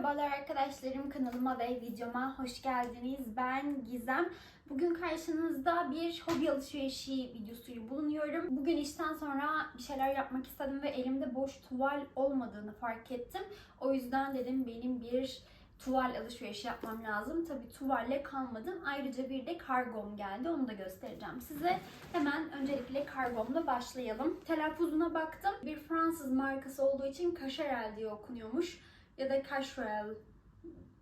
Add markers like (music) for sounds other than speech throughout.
Merhabalar arkadaşlarım kanalıma ve videoma hoş geldiniz. Ben Gizem. Bugün karşınızda bir hobi alışverişi videosuyla bulunuyorum. Bugün işten sonra bir şeyler yapmak istedim ve elimde boş tuval olmadığını fark ettim. O yüzden dedim benim bir tuval alışverişi yapmam lazım. Tabi tuvalle kalmadım. Ayrıca bir de kargom geldi. Onu da göstereceğim size. Hemen öncelikle kargomla başlayalım. Telaffuzuna baktım. Bir Fransız markası olduğu için Kaşarel diye okunuyormuş. Ya da Kaşarel.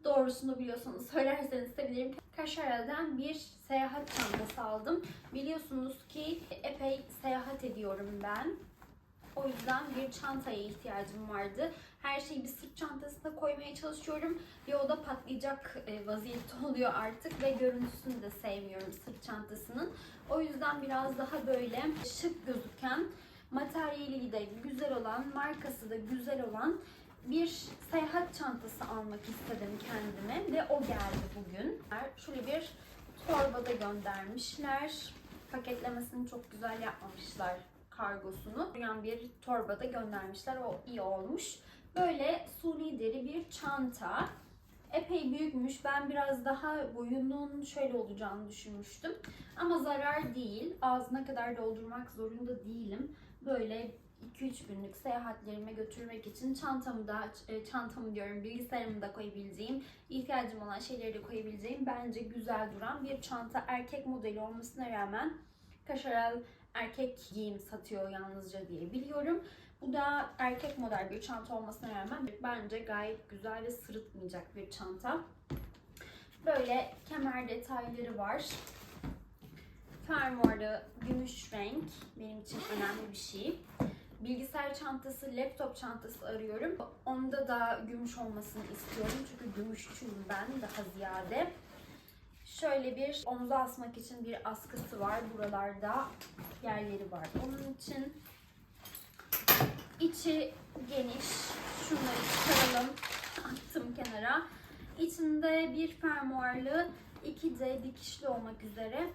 Doğrusunu biliyorsanız söylerseniz sevinirim. Kaşarel'den bir seyahat çantası aldım. Biliyorsunuz ki epey seyahat ediyorum ben. O yüzden bir çantaya ihtiyacım vardı. Her şeyi bir sırt çantasına koymaya çalışıyorum. Ve o da patlayacak e, vaziyette (laughs) oluyor artık ve görüntüsünü de sevmiyorum sırt çantasının. O yüzden biraz daha böyle şık gözüken, materyali de güzel olan, markası da güzel olan bir seyahat çantası almak istedim kendime ve o geldi bugün. Şöyle bir torbada göndermişler. Paketlemesini çok güzel yapmamışlar kargosunu. Yani bir torbada göndermişler. O iyi olmuş. Böyle suni deri bir çanta. Epey büyükmüş. Ben biraz daha boyunun şöyle olacağını düşünmüştüm. Ama zarar değil. Ağzına kadar doldurmak zorunda değilim. Böyle 2-3 günlük seyahatlerime götürmek için çantamı da e, çantamı diyorum bilgisayarımı da koyabileceğim, ihtiyacım olan şeyleri de koyabileceğim bence güzel duran bir çanta erkek modeli olmasına rağmen Kaşarel erkek giyim satıyor yalnızca diye biliyorum. Bu da erkek model bir çanta olmasına rağmen bence gayet güzel ve sırıtmayacak bir çanta. Böyle kemer detayları var. Fermuarı gümüş renk benim için önemli bir şey. Bilgisayar çantası, laptop çantası arıyorum. Onda da gümüş olmasını istiyorum. Çünkü gümüşçüyüm ben daha ziyade. Şöyle bir omza asmak için bir askısı var. Buralarda yerleri var. Onun için içi geniş. Şunları çıkaralım. (laughs) Attım kenara. İçinde bir fermuarlı 2D dikişli olmak üzere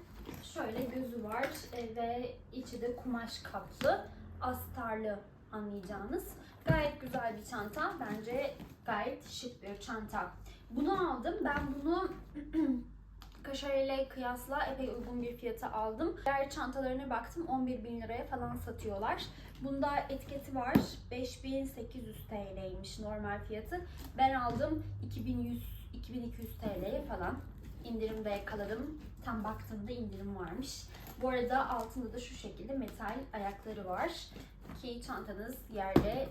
şöyle gözü var e, ve içi de kumaş kaplı astarlı anlayacağınız. Gayet güzel bir çanta. Bence gayet şık bir çanta. Bunu aldım. Ben bunu (clears throat) Kaşarele kıyasla epey uygun bir fiyata aldım. Diğer çantalarına baktım 11 bin liraya falan satıyorlar. Bunda etiketi var. 5800 TL'ymiş normal fiyatı. Ben aldım 2100 2200 TL'ye falan. İndirimde yakaladım. Tam baktığımda indirim varmış. Bu arada altında da şu şekilde metal ayakları var. Ki çantanız yerde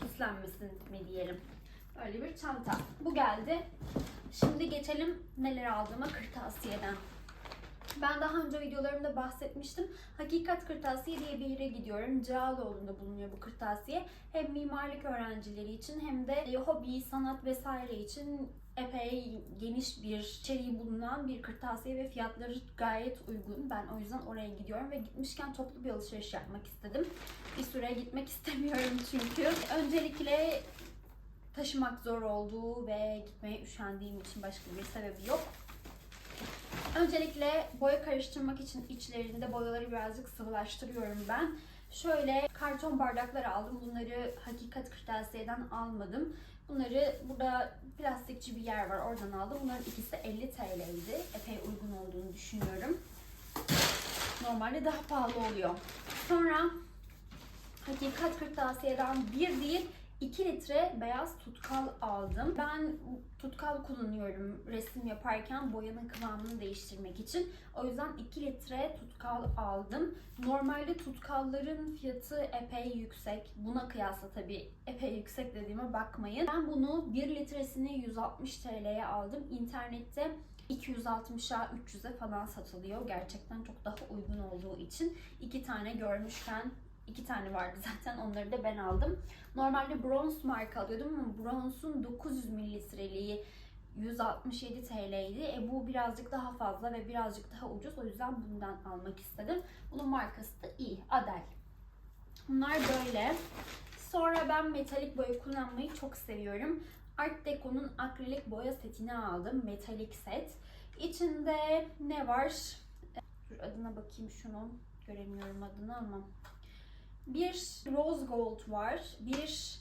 pislenmesin mi diyelim. Öyle bir çanta. Bu geldi. Şimdi geçelim neler aldığıma kırtasiyeden. Ben daha önce videolarımda bahsetmiştim. Hakikat Kırtasiye diye bir yere gidiyorum. Cağaloğlu'nda bulunuyor bu kırtasiye. Hem mimarlık öğrencileri için hem de hobi, sanat vesaire için epey geniş bir içeriği bulunan bir kırtasiye ve fiyatları gayet uygun. Ben o yüzden oraya gidiyorum ve gitmişken toplu bir alışveriş yapmak istedim. Bir süre gitmek (laughs) istemiyorum çünkü. Öncelikle taşımak zor olduğu ve gitmeye üşendiğim için başka bir sebebi yok. Öncelikle boya karıştırmak için içlerinde boyaları birazcık sıvılaştırıyorum ben. Şöyle karton bardaklar aldım. Bunları Hakikat Kırtasiye'den almadım. Bunları burada plastikçi bir yer var oradan aldım. Bunların ikisi de 50 TL'ydi. Epey uygun olduğunu düşünüyorum. Normalde daha pahalı oluyor. Sonra Hakikat Kırtasiye'den bir değil 2 litre beyaz tutkal aldım. Ben tutkal kullanıyorum resim yaparken boyanın kıvamını değiştirmek için. O yüzden 2 litre tutkal aldım. Normalde tutkalların fiyatı epey yüksek. Buna kıyasla tabii epey yüksek dediğime bakmayın. Ben bunu 1 litresini 160 TL'ye aldım. İnternette 260'a 300'e falan satılıyor. Gerçekten çok daha uygun olduğu için iki tane görmüşken iki tane vardı (laughs) zaten onları da ben aldım. Normalde bronz marka alıyordum ama bronzun 900 mililitreliği 167 TL'ydi. E bu birazcık daha fazla ve birazcık daha ucuz. O yüzden bundan almak istedim. Bunun markası da iyi. Adel. Bunlar böyle. Sonra ben metalik boya kullanmayı çok seviyorum. Art Deco'nun akrilik boya setini aldım. Metalik set. İçinde ne var? Dur adına bakayım şunun. Göremiyorum adını ama bir rose gold var. Bir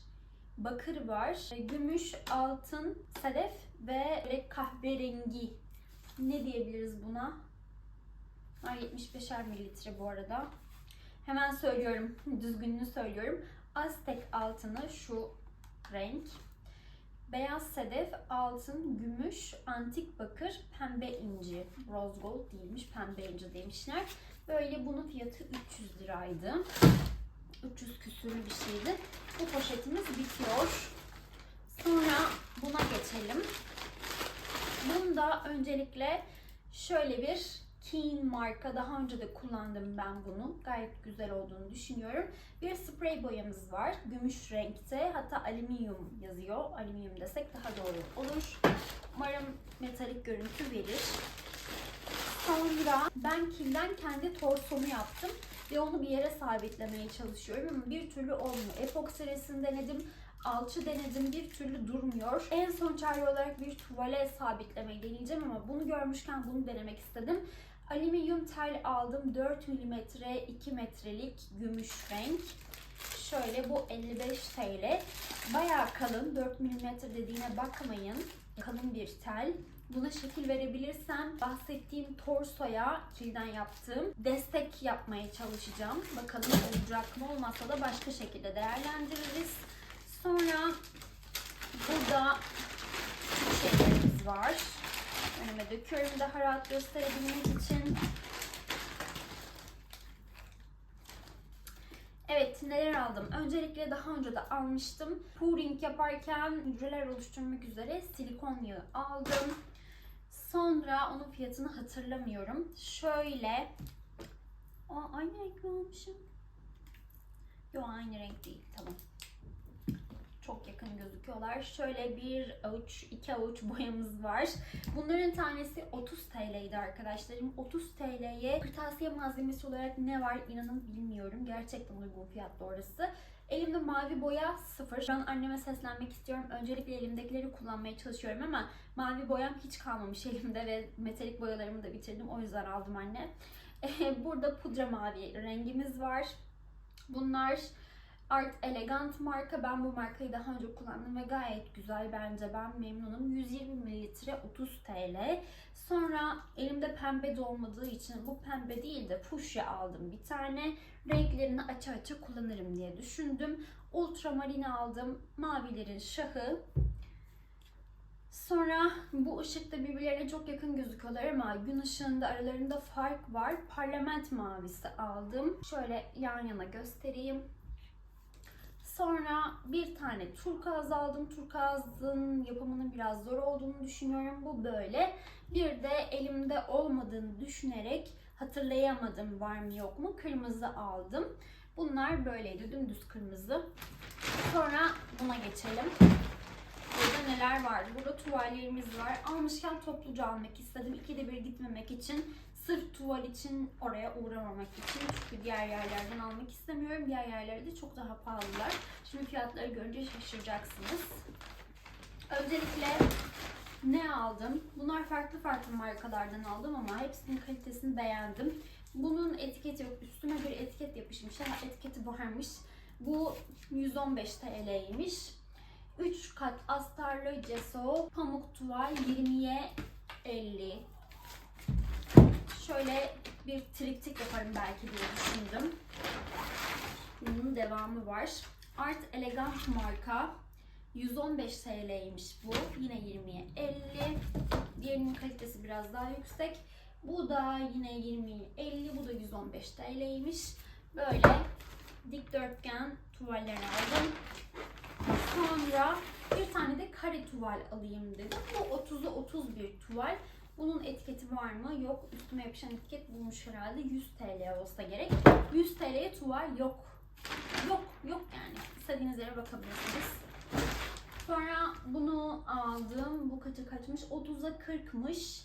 bakır var. Gümüş, altın, sedef ve kahverengi. Ne diyebiliriz buna? Bunlar 75'er mililitre bu arada. Hemen söylüyorum. (laughs) Düzgününü söylüyorum. Aztek altını şu renk. Beyaz sedef, altın, gümüş, antik bakır, pembe inci. Rose gold değilmiş, pembe inci demişler. Böyle bunun fiyatı 300 liraydı. 300 küsürlü bir şeydi. Bu poşetimiz bitiyor. Sonra buna geçelim. Bunda öncelikle şöyle bir Keen marka daha önce de kullandım ben bunu. Gayet güzel olduğunu düşünüyorum. Bir sprey boyamız var. Gümüş renkte. Hatta alüminyum yazıyor. Alüminyum desek daha doğru olur. Umarım metalik görüntü verir. Sonra ben kilden kendi torsomu yaptım ve onu bir yere sabitlemeye çalışıyorum ama bir türlü olmuyor. Epoksi resim denedim, alçı denedim bir türlü durmuyor. En son çare olarak bir tuvale sabitlemeyi deneyeceğim ama bunu görmüşken bunu denemek istedim. Alüminyum tel aldım 4 mm 2 metrelik gümüş renk. Şöyle bu 55 TL. Bayağı kalın 4 mm dediğine bakmayın. Kalın bir tel. Buna şekil verebilirsem bahsettiğim torsoya kilden yaptığım destek yapmaya çalışacağım. Bakalım olacak mı olmazsa da başka şekilde değerlendiririz. Sonra burada şeylerimiz var. Önüme döküyorum daha rahat gösterebilmek için. Neler aldım? Öncelikle daha önce de almıştım. Pouring yaparken hücreler oluşturmak üzere silikon yağı aldım. Sonra onun fiyatını hatırlamıyorum. Şöyle. Aa, aynı renk mi almışım? Yok aynı renk değil. Tamam. Çok yakın gözüküyorlar. Şöyle bir avuç, iki avuç boyamız var. Bunların tanesi 30 TL'ydi arkadaşlarım. 30 TL'ye kırtasiye malzemesi olarak ne var inanın bilmiyorum. Gerçekten uygun fiyatlı orası. Elimde mavi boya sıfır. Ben anneme seslenmek istiyorum. Öncelikle elimdekileri kullanmaya çalışıyorum ama mavi boyam hiç kalmamış elimde ve metalik boyalarımı da bitirdim. O yüzden aldım anne. (laughs) Burada pudra mavi rengimiz var. Bunlar Art Elegant marka. Ben bu markayı daha önce kullandım ve gayet güzel bence. Ben memnunum. 120 mililitre 30 TL. Sonra elimde pembe de olmadığı için bu pembe değil de fuşya aldım bir tane. Renklerini açı açı kullanırım diye düşündüm. Ultramarini aldım. Mavilerin şahı. Sonra bu ışıkta birbirlerine çok yakın gözüküyorlar ama gün ışığında aralarında fark var. Parlament mavisi aldım. Şöyle yan yana göstereyim. Sonra bir tane turkuaz aldım. Turkuazın yapımının biraz zor olduğunu düşünüyorum. Bu böyle. Bir de elimde olmadığını düşünerek hatırlayamadım var mı yok mu. Kırmızı aldım. Bunlar böyleydi. Dümdüz kırmızı. Sonra buna geçelim. Burada neler var? Burada tuvallerimiz var. Almışken topluca almak istedim. İkide bir gitmemek için. Sırf tuval için oraya uğramamak için. Çünkü diğer yerlerden almak istemiyorum. Diğer yerlerde çok daha pahalılar. Şimdi fiyatları görünce şaşıracaksınız. Öncelikle ne aldım? Bunlar farklı farklı markalardan aldım ama hepsinin kalitesini beğendim. Bunun etiketi yok. Üstüne bir etiket yapışmış. Ha, etiketi varmış. Bu 115 TL'ymiş. 3 kat astarlı ceso pamuk tuval 20'ye 50. Şöyle bir triptik yaparım belki diye düşündüm. Bunun devamı var. Art Elegant marka 115 TL'ymiş bu. Yine 20'ye 50. Diğerinin kalitesi biraz daha yüksek. Bu da yine 20'ye 50. Bu da 115 TL'ymiş. Böyle dikdörtgen tuvallerini aldım. Sonra bir tane de kare tuval alayım dedim. Bu 30'u 30 bir tuval. Bunun etiketi var mı? Yok. Üstüme yapışan etiket bulmuş herhalde. 100 TL olsa gerek. 100 TL'ye tuval yok. Yok. Yok yani. İstediğiniz yere bakabilirsiniz. Sonra bunu aldım. Bu kaça kaçmış? 30'a 40'mış.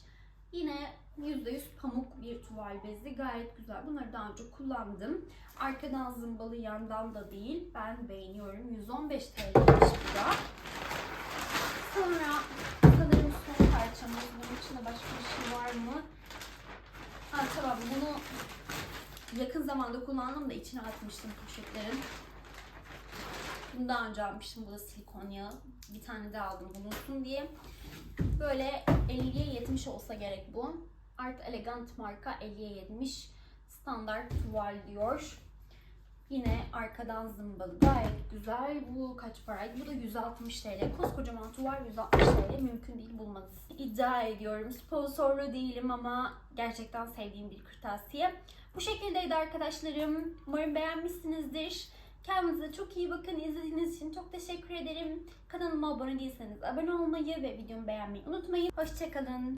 Yine %100 pamuk bir tuval bezi. Gayet güzel. Bunları daha önce kullandım. Arkadan zımbalı yandan da değil. Ben beğeniyorum. 115 TL'ymiş bu da. Sonra sanırım. Bunun içinde başka bir şey var mı? Ha tamam bunu yakın zamanda kullandım da içine atmıştım poşetlerin. Bunu daha önce almıştım. Bu da silikon yağı. Bir tane de aldım bulunsun diye. Böyle 50'ye 70 olsa gerek bu. Art Elegant marka 50'ye 70. Standart tuval diyor. Yine arkadan zımbalı. Gayet güzel. Bu kaç paraydı? Bu da 160 TL. Koskocaman tuval 160 TL. Mümkün değil bulmanız. İddia ediyorum. Sponsorlu değilim ama gerçekten sevdiğim bir kırtasiye. Bu şekildeydi arkadaşlarım. Umarım beğenmişsinizdir. Kendinize çok iyi bakın. İzlediğiniz için çok teşekkür ederim. Kanalıma abone değilseniz abone olmayı ve videomu beğenmeyi unutmayın. Hoşçakalın.